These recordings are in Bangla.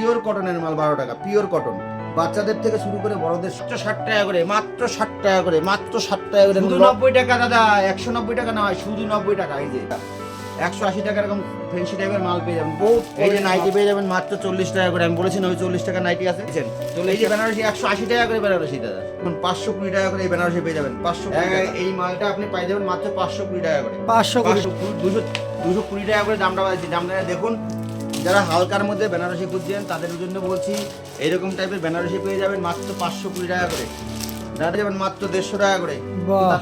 পিওর কটনের মাল বারো টাকা পিওর কটন বাচ্চাদের থেকে শুরু করে বড়দের মাত্র ষাট টাকা করে মাত্র ষাট টাকা করে মাত্র ষাট টাকা করে। শুধু নব্বই টাকা দাদা একশো নব্বই টাকা নয় শুধু নব্বই টাকা এই যে। একশো আশি টাকা এরকম ফেন্সি টাইপের মাল পেয়ে যাবেন। বহুত এই যে নাইটি পেয়ে যাবেন মাত্র চল্লিশ টাকা করে। আমি বলেছি ওই চল্লিশ টাকা নাইটি আছে। এই যে বেনারসি একশো আশি টাকা করে বেনারসি দাদা। এখন পাঁচশো কুড়ি টাকা করে এই বেনারসি পেয়ে যাবেন। পাঁচশো এই মালটা আপনি পাই যাবেন মাত্র পাঁচশো কুড়ি টাকা করে। পাঁচশো দুশো দুশো কুড়ি টাকা করে দামটা বাড়াচ্ছি। দামটা দেখুন যারা হালকার মধ্যে বেনারসি খুঁজছেন তাদের জন্য বলছি এইরকম টাইপের বেনারসি পেয়ে যাবেন মাত্র পাঁচশো কুড়ি টাকা করে। যারা যাবেন মাত্র দেড়শো টাকা করে।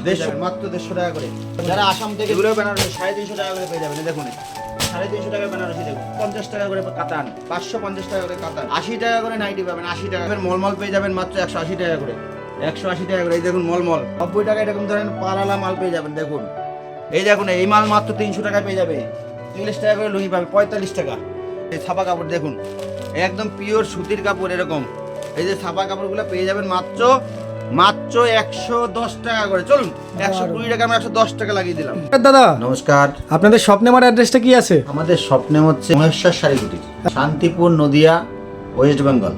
দেড়শো। মাত্র দেড়শো টাকা করে। যারা আসাম থেকে এগুলো বেনারসি। সাড়ে তিনশো টাকা করে পেয়ে যাবেন দেখুন। সাড়ে তিনশো টাকা বেনারসি দেখুন। পঞ্চাশ টাকা করে কাতান পাঁচশো পঞ্চাশ টাকা করে কাতান। আশি টাকা করে নাইটি পাবেন আশি টাকা করে। মলমল পেয়ে যাবেন মাত্র একশো আশি টাকা করে। একশো আশি টাকা করে এই দেখুন মলমল। নব্বই টাকা এরকম ধরেন পারালা মাল পেয়ে যাবেন দেখুন। এই দেখুন এই মাল মাত্র তিনশো টাকা পেয়ে যাবে। চল্লিশ টাকা করে লুঙ্গি পাবে পঁয়তাল্লিশ টাকা। এই ছাপা কাপড় দেখুন একদম পিওর সুতির কাপড় এরকম। এই যে ছাপা কাপড়গুলো পেয়ে যাবেন মাত্র মাত্র একশো দশ টাকা করে। চলুন একশো কুড়ি টাকা আমি একশো দশ টাকা লাগিয়ে দিলাম। দাদা নমস্কার। আপনাদের স্বপ্নেমার অ্যাড্রেসটা কি আছে? আমাদের স্বপ্নে হচ্ছে মহেশ্বর শাড়ি কুটির শান্তিপুর নদিয়া ওয়েস্ট বেঙ্গল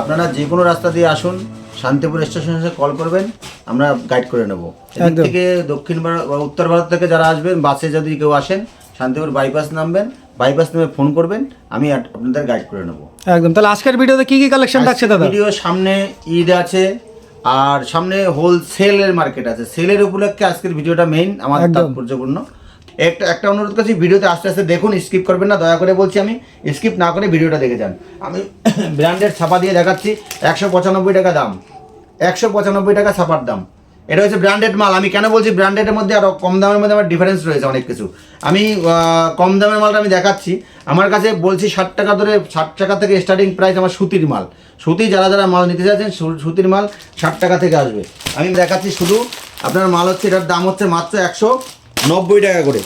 আপনারা যে কোনো রাস্তা দিয়ে আসুন শান্তিপুর স্টেশন এসে কল করবেন আমরা গাইড করে নেব। এদিক থেকে দক্ষিণ ভারত বা উত্তর ভারত থেকে যারা আসবেন বাসে যদি কেউ আসেন শান্তিপুর বাইপাস নামবেন বাইপাস নামে ফোন করবেন আমি আপনাদের গাইড করে নেব। একদম তাহলে আজকের ভিডিওতে কি কি কালেকশন থাকছে দাদা? ভিডিও সামনে ঈদ আছে আর সামনে হোলসেলের মার্কেট আছে। সেলের উপলক্ষে আজকের ভিডিওটা মেইন আমার। তাৎপর্যপূর্ণ। একটা একটা অনুরোধ করছি ভিডিওতে আস্তে আস্তে দেখুন স্কিপ করবেন না দয়া করে বলছি আমি স্কিপ না করে ভিডিওটা দেখে যান। আমি ব্র্যান্ডের ছাপা দিয়ে দেখাচ্ছি একশো পঁচানব্বই টাকা দাম। একশো পঁচানব্বই টাকা ছাপার দাম। এটা হচ্ছে ব্র্যান্ডেড মাল। আমি কেন বলছি ব্র্যান্ডেডের মধ্যে আরও কম দামের মধ্যে আমার ডিফারেন্স রয়েছে অনেক কিছু। আমি কম দামের মালটা আমি দেখাচ্ছি। আমার কাছে বলছি ষাট টাকা ধরে, ষাট টাকা থেকে স্টার্টিং প্রাইস আমার সুতির মাল। সুতি যারা যারা মাল নিতে চাইছেন সুতির মাল ষাট টাকা থেকে আসবে। আমি দেখাচ্ছি শুধু, আপনার মাল হচ্ছে, এটার দাম হচ্ছে মাত্র একশো নব্বই টাকা করে।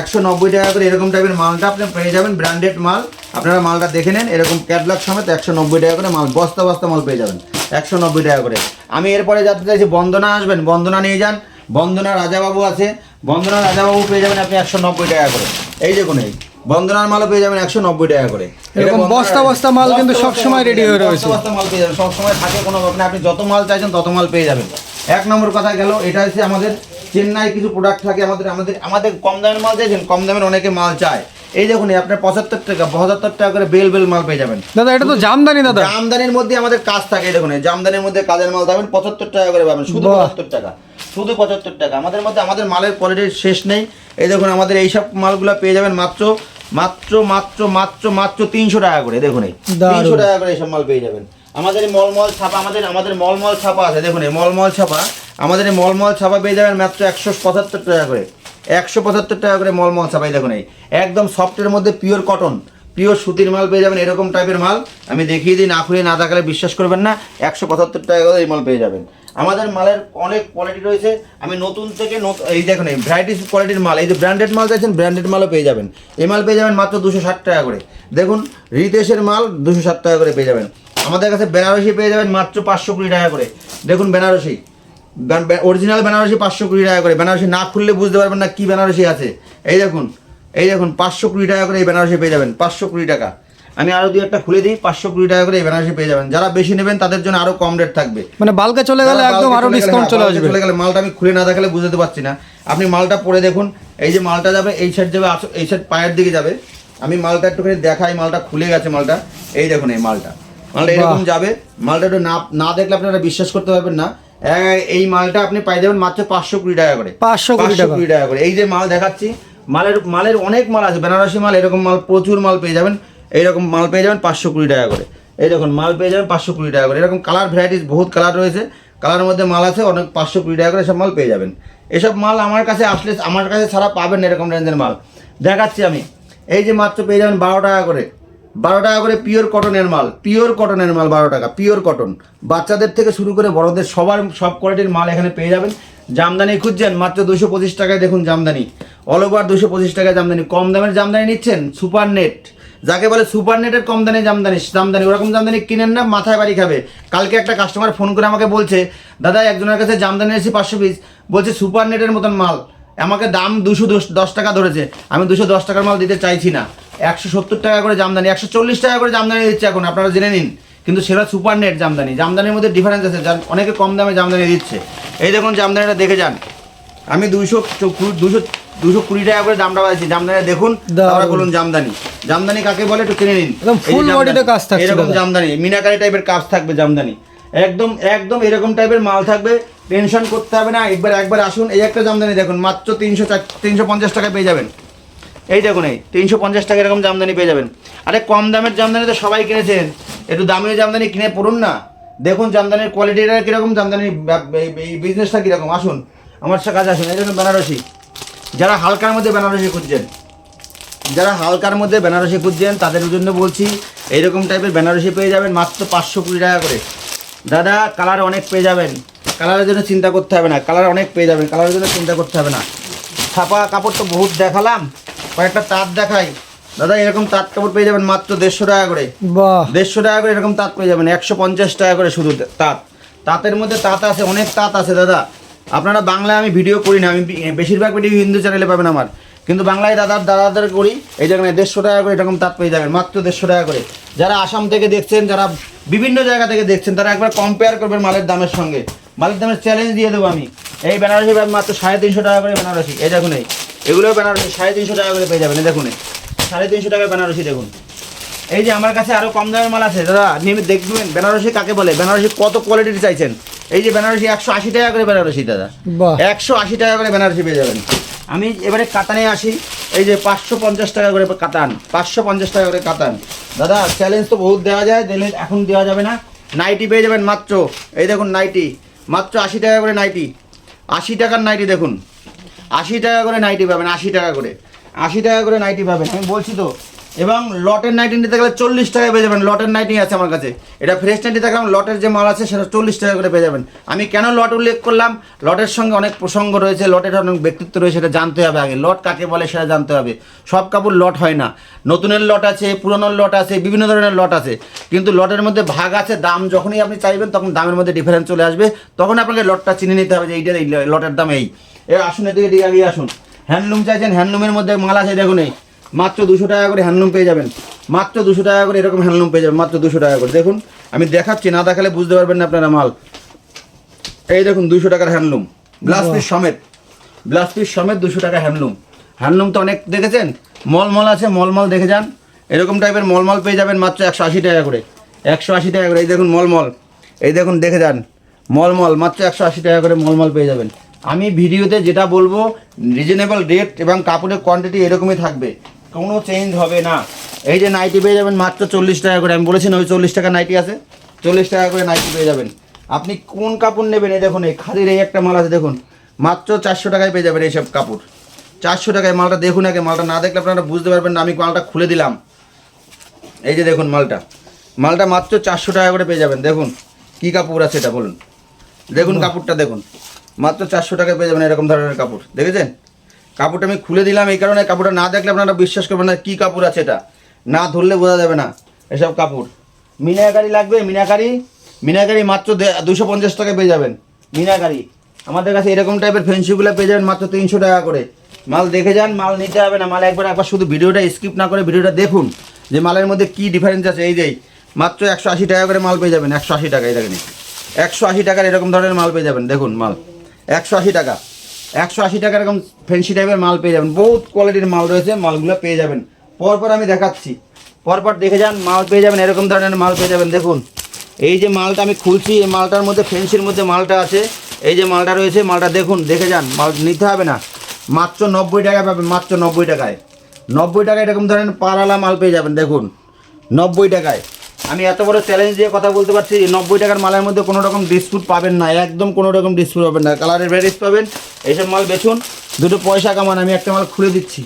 একশো নব্বই টাকা করে এরকম টাইপের মালটা আপনি পেয়ে যাবেন ব্র্যান্ডেড মাল। আপনারা মালটা দেখে নেন, এরকম ক্যাটলগ সমেত একশো নব্বই টাকা করে মাল, বস্তা বস্তা মাল পেয়ে যাবেন। একশো নব্বই টাকা করে। আমি এরপরে যাতে চাইছি বন্দনা আসবেন? বন্দনা নিয়ে যান। বন্দনা রাজাবাবু আছে। বন্দনা রাজাবাবু পেয়ে যাবেন আপনি একশো নব্বই টাকা করে। এই দেখুন এই বন্দনার মালও পেয়ে যাবেন একশো নব্বই টাকা করে। এরকম বস্তা বস্তা মাল কিন্তু সবসময় রেডি হয়ে রয়েছে। বস্তা মাল পেয়ে যাবেন সবসময় থাকে কোনো ব্যাপার আপনি যত মাল চাইছেন তত মাল পেয়ে যাবেন। এক নম্বর কথা গেল এটা হচ্ছে আমাদের চেন্নাই কিছু প্রোডাক্ট থাকে আমাদের আমাদের আমাদের কম দামের মাল চাইছেন কম দামের অনেকে মাল চায়। এই দেখুন আপনার পঁচাত্তর টাকা পঁচাত্তর টাকা করে বেল বেল মাল পেয়ে যাবেন। দাদা এটা তো জামদানি দাদা। জামদানির মধ্যে আমাদের কাজ থাকে এই দেখুন জামদানির মধ্যে কাজের মাল পাবেন পঁচাত্তর টাকা করে পাবেন শুধু। পঁচাত্তর টাকা শুধু পঁচাত্তর টাকা। আমাদের মধ্যে আমাদের মালের কোয়ালিটির শেষ নেই। এই দেখুন আমাদের এইসব মালগুলো পেয়ে যাবেন মাত্র মাত্র মাত্র মাত্র মাত্র তিনশো টাকা করে দেখুন এই। তিনশো টাকা করে এইসব মাল পেয়ে যাবেন। আমাদের এই মলমল ছাপা আমাদের আমাদের মলমল ছাপা আছে দেখুন এই মলমল ছাপা আমাদের এই মলমল ছাপা পেয়ে যাবেন মাত্র একশো পঁচাত্তর টাকা করে। একশো পঁচাত্তর টাকা করে মল মলমল ছাপাই দেখুন এই। একদম সফটের মধ্যে পিওর কটন পিওর সুতির মাল পেয়ে যাবেন, এরকম টাইপের মাল। আমি দেখিয়ে দিই, না খুলে, না দেখালে বিশ্বাস করবেন না, একশো পঁচাত্তর টাকা করে এই মাল পেয়ে যাবেন। আমাদের মালের অনেক কোয়ালিটি রয়েছে। আমি নতুন থেকে এই দেখুন এই ভ্যারাইটিস কোয়ালিটির মাল, এই যে ব্র্যান্ডেড মাল চাইছেন ব্র্যান্ডেড মালও পেয়ে যাবেন। এই মাল পেয়ে যাবেন মাত্র দুশো ষাট টাকা করে। দেখুন, রিতেশের মাল দুশো ষাট টাকা করে পেয়ে যাবেন। আমাদের কাছে বেনারসি পেয়ে যাবেন মাত্র পাঁচশো কুড়ি টাকা করে। দেখুন বেনারসি। অরিজিনাল বেনারসি পাঁচশো কুড়ি টাকা করে। বেনারসি না খুললে বুঝতে পারবেন না কি বেনারসি আছে। এই দেখুন এই দেখুন পাঁচশো কুড়ি টাকা করে এই বেনারসি পেয়ে যাবেন পাঁচশো কুড়ি টাকা। আমি আরও দুই একটা খুলে দিই পাঁচশো কুড়ি টাকা করে এই বেনারসি পেয়ে যাবেন। যারা বেশি নেবেন তাদের জন্য আরও কম রেট থাকবে। মানে বালকে চলে গেলে একদম আরও ডিসকাউন্ট হ্যাঁ, চলে আসবে। চলে গেলে মালটা আমি খুলে না দেখালে বুঝতে পারছি না। আপনি মালটা পরে দেখুন এই যে মালটা যাবে এই সাইড যাবে এই সাইড পায়ের দিকে যাবে। আমি মালটা একটুখানি দেখাই মালটা খুলে গেছে মালটা। এই দেখুন এই মালটা। মালটা এরকম যাবে। মালটা একটু না না দেখলে আপনারা বিশ্বাস করতে পারবেন না। এই মালটা আপনি পাই যাবেন মাত্র পাঁচশো কুড়ি টাকা করে। 500 কুড়ি টাকা। কুড়ি টাকা করে। এই যে মাল দেখাচ্ছি মালের মালের অনেক মাল আছে বেনারসি মাল এরকম মাল প্রচুর মাল পেয়ে যাবেন। এইরকম মাল পেয়ে যাবেন পাঁচশো কুড়ি টাকা করে। এই দেখুন মাল পেয়ে যাবেন পাঁচশো কুড়ি টাকা করে। এরকম কালার ভ্যারাইটিস বহুত কালার রয়েছে। কালারের মধ্যে মাল আছে অনেক পাঁচশো কুড়ি টাকা করে সব মাল পেয়ে যাবেন। এসব মাল আমার কাছে আসলে আমার কাছে ছাড়া পাবেন এরকম রেঞ্জের মাল। দেখাচ্ছি আমি। এই যে মাত্র পেয়ে যাবেন বারো টাকা করে। বারো টাকা করে পিওর কটনের মাল পিওর কটনের মাল বারো টাকা পিওর কটন বাচ্চাদের থেকে শুরু করে বড়দের সবার সব কোয়ালিটির মাল এখানে পেয়ে যাবেন। জামদানি খুঁজছেন, মাত্র দুশো পঁচিশ টাকায় দেখুন জামদানি। অল ওভার দুশো পঁচিশ টাকায় জামদানি। কম দামের জামদানি নিচ্ছেন সুপার নেট যাকে বলে সুপার নেটের কম দামে জামদানি জামদানি, ওরকম জামদানি কিনেন না, মাথায় বাড়ি খাবে। কালকে একটা কাস্টমার ফোন করে আমাকে বলছে, দাদা, একজনের কাছে জামদানি এসেছি পাঁচশো পিস বলছে সুপার নেটের মতন মাল। আমাকে দাম দুশো, দশ টাকা ধরেছে। আমি দুশো দশ টাকার মাল দিতে চাইছি না। একশো সত্তর টাকা করে জামদানি একশো চল্লিশ টাকা করে জামদানি দিচ্ছে এখন আপনারা জেনে নিন। কিন্তু সেটা সুপার নেট জামদানি। জামদানির মধ্যে ডিফারেন্স আছে যার অনেকে কম দামে জামদানি দিচ্ছে। এই দেখুন জামদানিটা দেখে যান। আমি দুইশো দুশো দুশো কুড়ি টাকা করে দামটা পাচ্ছি জামদানি দেখুন। বলুন জামদানি। জামদানি কাকে বলে একটু কিনে নিন। জামদানি। কাজ এরকম জামদানি মিনাকারি টাইপের কাজ থাকবে জামদানি। একদম একদম এরকম টাইপের মাল থাকবে টেনশন করতে হবে না। একবার একবার আসুন। এই একটা জামদানি দেখুন মাত্র তিনশো চার তিনশো পঞ্চাশ টাকায় পেয়ে যাবেন। এই দেখুন, এই তিনশো পঞ্চাশ টাকা এরকম জামদানি পেয়ে যাবেন। আরে কম দামের জামদানি তো সবাই কিনেছেন। একটু দামি জামদানি কিনে পড়ুন না। দেখুন জামদানির কোয়ালিটিটা কীরকম জামদানির ব্যব- এই- বিজনেসটা কীরকম। আসুন, আমার সাথে কাছে আসুন। এই জন্য বেনারসি। যারা হালকার মধ্যে বেনারসি খুঁজছেন, যারা হালকার মধ্যে বেনারসি খুঁজছেন, তাদের জন্য বলছি, এইরকম টাইপের বেনারসি পেয়ে যাবেন মাত্র পাঁচশো কুড়ি টাকা করে। দাদা কালার অনেক পেয়ে যাবেন। কালারের জন্য চিন্তা করতে হবে না। কালার অনেক পেয়ে যাবেন। কালারের জন্য চিন্তা করতে হবে না। ছাপা কাপড় তো বহুত দেখালাম। কয়েকটা তাঁত দেখাই। দাদা এরকম তাঁত কাপড় পেয়ে যাবেন মাত্র দেড়শো টাকা করে। বাহ। দেড়শো টাকা করে এরকম তাঁত পেয়ে যাবেন একশো পঞ্চাশ টাকা করে শুধু তাঁত। তাঁতের মধ্যে তাঁত আছে অনেক তাঁত আছে দাদা। আপনারা বাংলায় আমি ভিডিও করি না আমি বেশিরভাগ ভিডিও হিন্দু চ্যানেলে পাবেন আমার। কিন্তু বাংলায় দাদার দাদাদের করি এই যেখানে দেড়শো টাকা করে এরকম তাঁত পেয়ে যাবেন মাত্র দেড়শো টাকা করে। যারা আসাম থেকে দেখছেন যারা বিভিন্ন জায়গা থেকে দেখছেন তারা একবার কম্পেয়ার করবেন মালের দামের সঙ্গে। মালের দামের চ্যালেঞ্জ দিয়ে দেবো আমি। এই বেনারসি ব্যাগ মাত্র সাড়ে তিনশো টাকা করে বেনারসি এই দেখুন এই। এগুলো বেনারসি সাড়ে তিনশো টাকা করে পেয়ে যাবেন দেখুন। সাড়ে তিনশো টাকা বেনারসি দেখুন। এই যে আমার কাছে আরও কম দামের মাল আছে দাদা নিয়মিত দেখবেন বেনারসি কাকে বলে? বেনারসি কত কোয়ালিটির চাইছেন? এই যে বেনারসি একশো আশি টাকা করে বেনারসি দাদা। একশো আশি টাকা করে বেনারসি পেয়ে যাবেন। আমি এবারে কাতানে আসি এই যে পাঁচশো পঞ্চাশ টাকা করে কাতান পাঁচশো পঞ্চাশ টাকা করে কাতান। দাদা চ্যালেঞ্জ তো বহুত দেওয়া যায় দিলে এখন দেওয়া যাবে না। নাইটি পেয়ে যাবেন মাত্র এই দেখুন নাইটি মাত্র আশি টাকা করে নাইটি। আশি টাকার নাইটি দেখুন। আশি টাকা করে নাইটি পাবেন, আশি টাকা করে। আশি টাকা করে নাইটি পাবেন, আমি বলছি তো। এবং লটের নাইটি নিতে গেলে চল্লিশ টাকা পেয়ে যাবেন, লটের নাইটি আছে আমার কাছে। এটা ফ্রেশ নাইটি দেখালাম লটের যে মাল আছে সেটা চল্লিশ টাকা করে পেয়ে যাবেন। আমি কেন লট উল্লেখ করলাম? লটের সঙ্গে অনেক প্রসঙ্গ রয়েছে, লটের অনেক ব্যক্তিত্ব রয়েছে, সেটা জানতে হবে আগে। লট কাকে বলে সেটা জানতে হবে। সব কাপড় লট হয় না। নতুনের লট আছে, পুরনোর লট আছে, বিভিন্ন ধরনের লট আছে। কিন্তু লটের মধ্যে ভাগ আছে, দাম যখনই আপনি চাইবেন, তখন দামের মধ্যে ডিফারেন্স চলে আসবে। তখন আপনাকে লটটা চিনে নিতে হবে যে এইটার এই লটের দাম এই। এ আসুন এদিকে এদিকে এগিয়ে আসুন। হ্যান্ডলুম চাইছেন হ্যান্ডলুমের মধ্যে মাল আছে দেখুন এই। মাত্র দুশো টাকা করে হ্যান্ডলুম পেয়ে যাবেন। মাত্র দুশো টাকা করে এরকম হ্যান্ডলুম পেয়ে যাবেন মাত্র দুশো টাকা করে। দেখুন আমি দেখাচ্ছি না দেখালে বুঝতে পারবেন না আপনারা মাল। এই দেখুন দুশো টাকার হ্যান্ডলুম। গ্লাস পিস সমেত। গ্লাস পিস সমেত দুশো টাকা হ্যান্ডলুম। হ্যান্ডলুম তো অনেক দেখেছেন? মলমল আছে মলমল দেখে যান। এরকম টাইপের মলমল পেয়ে যাবেন মাত্র একশো আশি টাকা করে। একশো আশি টাকা করে এই দেখুন মলমল। এই দেখুন দেখে যান। মলমল মাত্র একশো আশি টাকা করে মলমল পেয়ে যাবেন। আমি ভিডিওতে যেটা বলব রিজনেবল রেট এবং কাপড়ের কোয়ান্টিটি এরকমই থাকবে। কোনো চেঞ্জ হবে না। এই যে নাইটি পেয়ে যাবেন মাত্র চল্লিশ টাকা করে। আমি বলেছি না ওই চল্লিশ টাকা নাইটি আছে। চল্লিশ টাকা করে নাইটি পেয়ে যাবেন। আপনি কোন কাপড় নেবেন? এই দেখুন এই খাদির এই একটা মাল আছে দেখুন। মাত্র চারশো টাকায় পেয়ে যাবেন এইসব কাপড়। চারশো টাকায় মালটা দেখুন আগে। মালটা না দেখলে আপনারা বুঝতে পারবেন না আমি মালটা খুলে দিলাম। এই যে দেখুন মালটা। মালটা মাত্র চারশো টাকা করে পেয়ে যাবেন। দেখুন কি কাপড় আছে এটা বলুন। দেখুন কাপড়টা দেখুন। মাত্র চারশো টাকায় পেয়ে যাবেন এরকম ধরনের কাপড়। দেখেছেন? কাপড়টা আমি খুলে দিলাম এই কারণে কাপড়টা না দেখলে আপনারা বিশ্বাস করবেন না কী কাপড় আছে এটা। না ধরলে বোঝা যাবে না এসব কাপড়। মিনাকারি লাগবে, মিনাকারি। মিনাকারি মাত্র দুশো পঞ্চাশ টাকায় পেয়ে যাবেন। মিনাকারি। আমাদের কাছে এরকম টাইপের ফেন্সিগুলো পেয়ে যাবেন মাত্র তিনশো টাকা করে। মাল দেখে যান, মাল নিতে হবে না। মাল একবার একবার শুধু ভিডিওটা স্কিপ না করে ভিডিওটা দেখুন যে মালের মধ্যে কী ডিফারেন্স আছে। এই যেই মাত্র একশো আশি টাকা করে মাল পেয়ে যাবেন। একশো আশি টাকা এই দেখেন একশো আশি টাকার এরকম ধরনের মাল পেয়ে যাবেন। দেখুন মাল। একশো আশি টাকা। একশো আশি টাকা এরকম ফেন্সি টাইপের মাল পেয়ে যাবেন। বহুত কোয়ালিটির মাল রয়েছে, মালগুলো পেয়ে যাবেন। পরপর আমি দেখাচ্ছি। পরপর দেখে যান, মাল পেয়ে যাবেন, এরকম ধরনের মাল পেয়ে যাবেন। দেখুন, এই যে মালটা আমি খুলছি, এই মালটার মধ্যে ফেন্সির মধ্যে মালটা আছে। এই যে মালটা রয়েছে, মালটা দেখুন, দেখে যান, মাল নিতে হবে না। মাত্র নব্বই টাকা পাবেন, মাত্র নব্বই টাকায়। নব্বই টাকায় এরকম ধরনের পারালা মাল পেয়ে যাবেন, দেখুন। নব্বই টাকায়। আমি এত বড় চ্যালেঞ্জ দিয়ে কথা বলতে পারছি নব্বই টাকার মালের মধ্যে কোনো রকম ডিসপুট পাবেন না, একদম কোনো রকম ডিসপুট পাবেন না। কালারের ভ্যারিস পাবেন, এইসব মাল বেচুন, দুটো পয়সা কামান, আমি একটা মাল খুলে দিচ্ছি।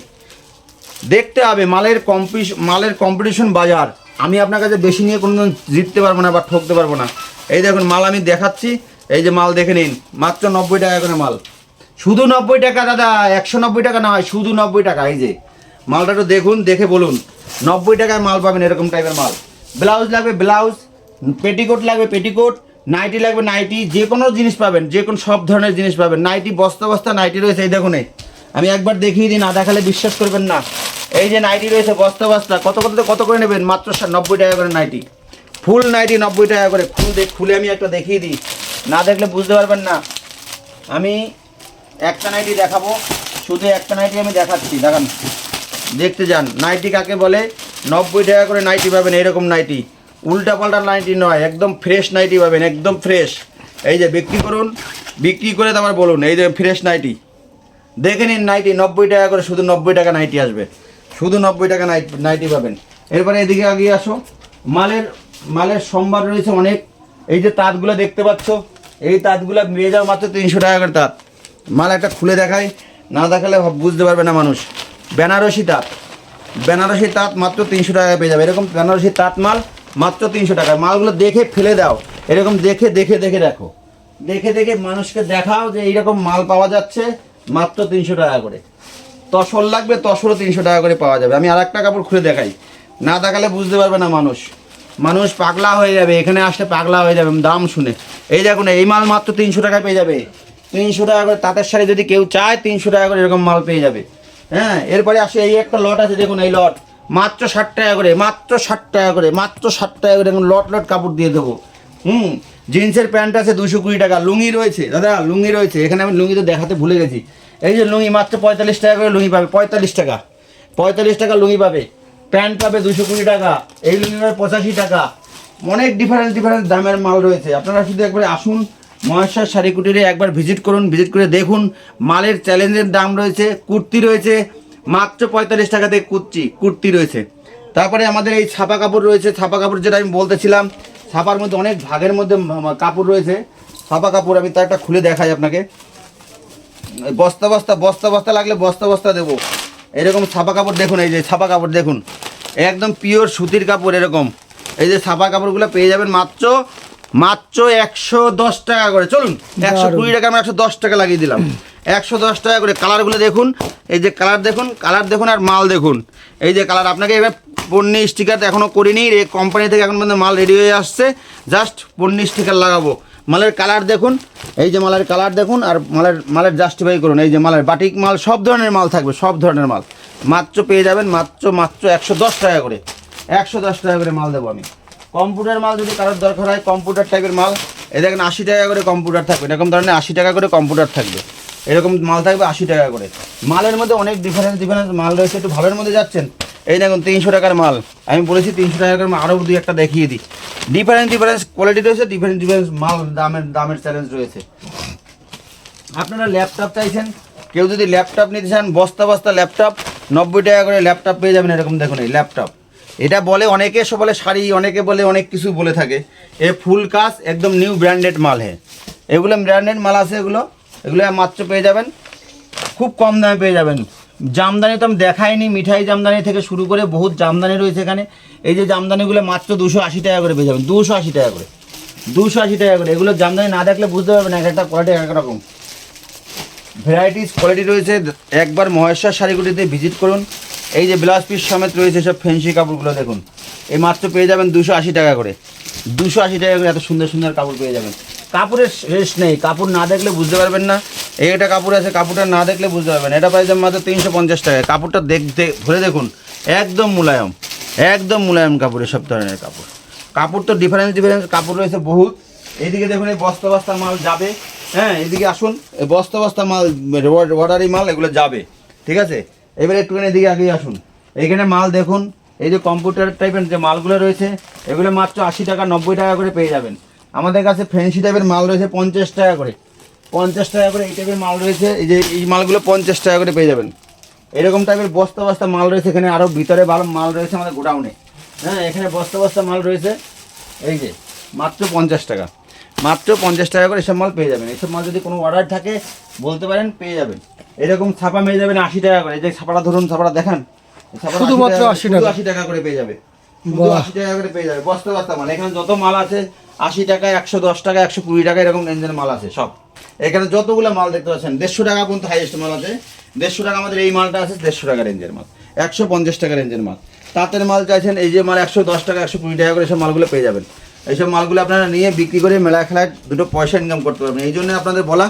দেখতে হবে, মালের কম্পিস মালের কম্পিটিশন বাজার। আমি আপনার কাছে বেশি নিয়ে কোনো জিততে পারব না বা ঠকতে পারব না। এই দেখুন, মাল আমি দেখাচ্ছি, এই যে মাল দেখে নিন, মাত্র নব্বই টাকা করে মাল। শুধু নব্বই টাকা, দাদা, একশো নব্বই টাকা না হয় শুধু নব্বই টাকা, এই যে। মালটা একটু দেখুন, দেখে বলুন। নব্বই টাকায় মাল পাবেন, এরকম টাইপের মাল। ব্লাউজ লাগবে ব্লাউজ, পেটিকোট লাগবে পেটিকোট, নাইটি লাগবে নাইটি, যে কোনো জিনিস পাবেন, যে কোনো সব ধরনের জিনিস পাবেন। নাইটি, বস্তা বস্তা নাইটি রয়েছে, এই দেখুন। আমি একবার দেখিয়ে দিই, না দেখালে বিশ্বাস করবেন না। এই যে নাইটি রয়েছে, বস্তা বস্তা, কত কত কত করে নেবেন? মাত্র নব্বই টাকা করে নাইটি। ফুল নাইটি নব্বই টাকা করে, ফুল খুলে আমি একটা দেখিয়ে দিই। না দেখলে বুঝতে পারবেন না। আমি একটা নাইটি দেখাবো, শুধু একটা নাইটি আমি দেখাচ্ছি, দেখান। দেখতে যান, নাইটি কাকে বলে? নব্বই টাকা করে নাইটি পাবেন, এরকম নাইটি। উল্টা পাল্টা নাইটি নয়, একদম ফ্রেশ নাইটি পাবেন, একদম ফ্রেশ এই যে বিক্রি করুন, বিক্রি করে তারপর বলুন, এই যে ফ্রেশ নাইটি। দেখে নিন নাইটি, নব্বই টাকা করে শুধু নব্বই টাকা নাইটি আসবে। শুধু নব্বই টাকা নাইট, নাইটি পাবেন। এরপরে এদিকে আগিয়ে আসো, মালের মালের সম্ভার রয়েছে অনেক। এই যে তাঁতগুলো দেখতে পাচ্ছ, এই তাঁতগুলো নিয়ে যাও মাত্র তিনশো টাকা করে তাঁত। মাল একটা খুলে দেখায় না দেখালে বুঝতে পারবে না মানুষ। বেনারসি তাঁত। বেনারসি তাঁত মাত্র তিনশো টাকায় পেয়ে যাবে। এরকম বেনারসি তাঁত মাল মাত্র তিনশো টাকায় মালগুলো দেখে ফেলে দাও। এরকম দেখে দেখে দেখে দেখো। দেখে দেখে মানুষকে দেখাও যে এইরকম মাল পাওয়া যাচ্ছে মাত্র তিনশো টাকা করে। তসর লাগবে, তসরও তিনশো টাকা করে পাওয়া যাবে। আমি আর একটা কাপড় খুলে দেখাই। না দেখালে বুঝতে পারবে না মানুষ। মানুষ পাগলা হয়ে যাবে। এখানে আসলে পাগলা হয়ে যাবে, দাম শুনে। এই দেখুন, এই মাল মাত্র তিনশো টাকায় পেয়ে যাবে। তিনশো টাকা করে তাঁতের শাড়ি যদি কেউ চায়, তিনশো টাকা করে এরকম মাল পেয়ে যাবে। হ্যাঁ এরপরে আসে এই একটা লট আছে, দেখুন এই লট মাত্র ষাট টাকা করে, মাত্র ষাট টাকা করে, মাত্র ষাট টাকা করে এখন লট লট কাপড় দিয়ে দেবো। হুম, জিন্সের প্যান্ট আছে দুশো কুড়ি টাকা, লুঙ্গি রয়েছে, দাদা, লুঙ্গি রয়েছে, এখানে আমি লুঙ্গি তো দেখাতে ভুলে গেছি। এই যে লুঙ্গি, মাত্র পঁয়তাল্লিশ টাকা করে লুঙ্গি পাবে, পঁয়তাল্লিশ টাকা পঁয়তাল্লিশ টাকা লুঙ্গি পাবে। প্যান্ট পাবে দুশো কুড়ি টাকা, এই লুঙ্গি পাবে পঁচাশি টাকা। অনেক ডিফারেন্স ডিফারেন্স দামের মাল রয়েছে। আপনারা শুধু একবারে আসুন মহেশ্বর শাড়ি কুটিরে একবার ভিজিট করুন, ভিজিট করে দেখুন। মালের চ্যালেঞ্জের দাম রয়েছে, কুর্তি রয়েছে, মাত্র পঁয়তাল্লিশ টাকা থেকে কুর্তি কুর্তি রয়েছে। তারপরে আমাদের এই ছাপা কাপড় রয়েছে, ছাপা কাপড় যেটা আমি বলতেছিলাম, ছাপার মধ্যে অনেক ভাগের মধ্যে কাপড় রয়েছে। ছাপা কাপড় আমি তার একটা খুলে দেখাই আপনাকে। বস্তা বস্তা বস্তা বস্তা লাগলে বস্তা বস্তা দেবো। এরকম ছাপা কাপড় দেখুন, এই যে ছাপা কাপড় দেখুন। একদম পিওর সুতির কাপড় এরকম। এই যে ছাপা কাপড়গুলো পেয়ে যাবেন মাত্র মাত্র একশো দশ টাকা করে। চলুন একশো কুড়ি টাকা আমরা একশো দশ টাকা লাগিয়ে দিলাম। একশো দশ টাকা করে কালারগুলো দেখুন এই যে কালার দেখুন কালার দেখুন আর মাল দেখুন। এই যে কালার আপনাকে এবার পণ্যি স্টিকার এখনও করিনি এই কোম্পানি থেকে এখন পর্যন্ত মাল রেডি হয়ে আসছে। জাস্ট পণ্যি স্টিকার লাগাবো। মালের কালার দেখুন এই যে মালের কালার দেখুন আর মালের মালের জাস্টিফাই করুন। এই যে মালের বাটিক মাল সব ধরনের মাল থাকবে সব ধরনের মাল। মাত্র পেয়ে যাবেন মাত্র মাত্র একশো দশ টাকা করে। একশো দশ টাকা করে মাল দেবো আমি। কম্পিউটার মাল যদি কারোর দরকার হয়, কম্পিউটার টাইপের মাল। এই দেখেন আশি টাকা করে কম্পিউটার থাকবে। এরকম ধরনের আশি টাকা করে কম্পিউটার থাকবে। এরকম মাল থাকবে আশি টাকা করে। মালের মধ্যে অনেক ডিফারেন্স ডিফারেন্স মাল রয়েছে। একটু ভালোর মধ্যে যাচ্ছেন। এই দেখুন, তিনশো টাকার মাল। আমি বলেছি তিনশো টাকার মাল আরও দুই একটা দেখিয়ে দিই। ডিফারেন্স ডিফারেন্স কোয়ালিটি রয়েছে ডিফারেন্স ডিফারেন্স মাল দামের দামের চ্যালেঞ্জ রয়েছে। আপনারা ল্যাপটপ চাইছেন, কেউ যদি ল্যাপটপ নিতে চান, বস্তা বস্তা ল্যাপটপ নব্বই টাকা করে ল্যাপটপ পেয়ে যাবেন এরকম দেখুন এই ল্যাপটপ এটা বলে অনেকে সব বলে শাড়ি, অনেকে বলে অনেক কিছু বলে থাকে। এ ফুল কাজ, একদম নিউ ব্র্যান্ডেড মাল হে। এগুলো ব্র্যান্ডেড মাল আছে এগুলো। এগুলো মাত্র পেয়ে যাবেন। খুব কম দামে পেয়ে যাবেন। জামদানি তো আমি দেখাইনি, মিঠাই জামদানি থেকে শুরু করে বহুত জামদানি রয়েছে এখানে। এই যে জামদানিগুলো মাত্র দুশো আশি টাকা করে পেয়ে যাবেন, দুশো আশি টাকা করে। দুশো আশি টাকা করে। এগুলো জামদানি না দেখলে বুঝতে পারবেন এক একটা কোয়ালিটি এক এক রকম। ভ্যারাইটিস কোয়ালিটি রয়েছে। একবার মহেশ্বর শাড়িগুলিতে ভিজিট করুন। এই যে ব্লাউজ পিস সমেত রয়েছে সব ফ্যান্সি কাপড়গুলো দেখুন। এই মাত্র পেয়ে যাবেন দুশো আশি টাকা করে। দুশো আশি টাকা করে এত সুন্দর সুন্দর কাপড় পেয়ে যাবেন। কাপড়ের শেষ নেই, কাপড় না দেখলে বুঝতে পারবেন না। এই একটা কাপড় আছে, কাপড়টা না দেখলে বুঝতে পারবেন এটা পাই যাবেন মাত্র তিনশো পঞ্চাশ টাকা। কাপড়টা দেখতে ধরে দেখুন, একদম মুলায়ম একদম মুলায়ম কাপড় সব ধরনের কাপড়। কাপড় তো ডিফারেন্স ডিফারেন্স কাপড় রয়েছে বহুত। এইদিকে দেখুন, এই বস্তা বস্তা মাল যাবে। হ্যাঁ এদিকে আসুন, এই বস্তা বস্তা মাল অর্ডারি মাল, এগুলো যাবে। ঠিক আছে? এবারে একটুখানি এদিকে আগেই আসুন। এইখানে মাল দেখুন, এই যে কম্পিউটার টাইপের যে মালগুলো রয়েছে, এগুলো মাত্র আশি টাকা, নব্বই টাকা করে পেয়ে যাবেন। আমাদের কাছে ফ্যান্সি টাইপের মাল রয়েছে পঞ্চাশ টাকা করে। পঞ্চাশ টাকা করে এই টাইপের মাল রয়েছে, এই যে এই মালগুলো পঞ্চাশ টাকা করে পেয়ে যাবেন। এরকম টাইপের বস্তা বস্তা মাল রয়েছে এখানে আরও ভিতরে ভালো মাল রয়েছে আমাদের গোডাউনে। হ্যাঁ এখানে বস্তা বস্তা মাল রয়েছে, এই যে, মাত্র পঞ্চাশ টাকা। মাত্র পঞ্চাশ টাকা করে এসব মাল পেয়ে যাবেন। এসব মাল যদি কোনো অর্ডার থাকে, বলতে পারেন, পেয়ে যাবেন। এরকম ছাপা পেয়ে যাবেন আশি টাকা করে। এই যে ছাপাটা ধরুন ছাপাটা দেখান। শুধুমাত্র 80 শুধু টাকা। আশি টাকা করে পেয়ে যাবে। আশি টাকা করে পেয়ে যাবে। বস্তা বস্তা মাল। এখানে যত মাল আছে আশি টাকা একশো দশ টাকা একশো কুড়ি টাকা এরকম রেঞ্জের মাল আছে সব। এখানে যতগুলো মাল দেখতে পাচ্ছেন দেড়শো টাকা পর্যন্ত হাইয়েস্ট মাল আছে। দেড়শো টাকা আমাদের এই মালটা আছে দেড়শো টাকা রেঞ্জের মাল। একশো পঞ্চাশ টাকা রেঞ্জের মাল। তাঁতের মাল চাইছেন এই যে মাল একশো দশ টাকা একশো কুড়ি টাকা করে সব মালগুলো পেয়ে যাবেন। এইসব মালগুলো আপনারা নিয়ে বিক্রি করে মেলা খেলায় দুটো পয়সা ইনকাম করতে পারবেন। এই জন্য আপনাদের বলা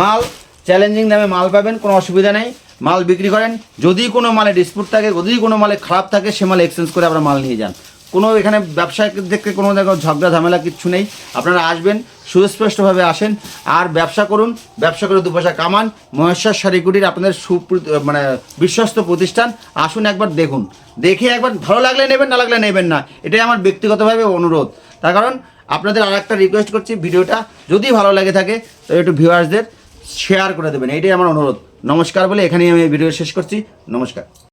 মাল চ্যালেঞ্জিং দামে মাল পাবেন, কোনো অসুবিধা নেই। মাল বিক্রি করেন, যদি কোনো মালে ডিসপুট থাকে, যদি কোনো মালে খারাপ থাকে, সে মাল এক্সচেঞ্জ করে আপনার মাল নিয়ে যান। কোনো এখানে ব্যবসায় থেকে কোনো ঝগড়া ঝামেলা কিচ্ছু নেই। আপনারা আসবেন, সুস্পষ্টভাবে আসেন, আর ব্যবসা করুন, ব্যবসা করে দু পয়সা কামান, মহেশ্বর শাড়িকুটির আপনাদের সুপ্র মানে বিশ্বস্ত প্রতিষ্ঠান, আসুন একবার দেখুন। দেখে একবার ভালো লাগলে নেবেন, না লাগলে নেবেন না, এটাই আমার ব্যক্তিগতভাবে অনুরোধ। তার কারণ, আপনাদের আর একটা রিকোয়েস্ট করছি ভিডিওটা। যদি ভালো লাগে থাকে তো একটু ভিউয়ার্সদের শেয়ার করে দেবেন। এটাই আমার অনুরোধ। নমস্কার বলে এখানেই আমি ভিডিও শেষ করছি। নমস্কার।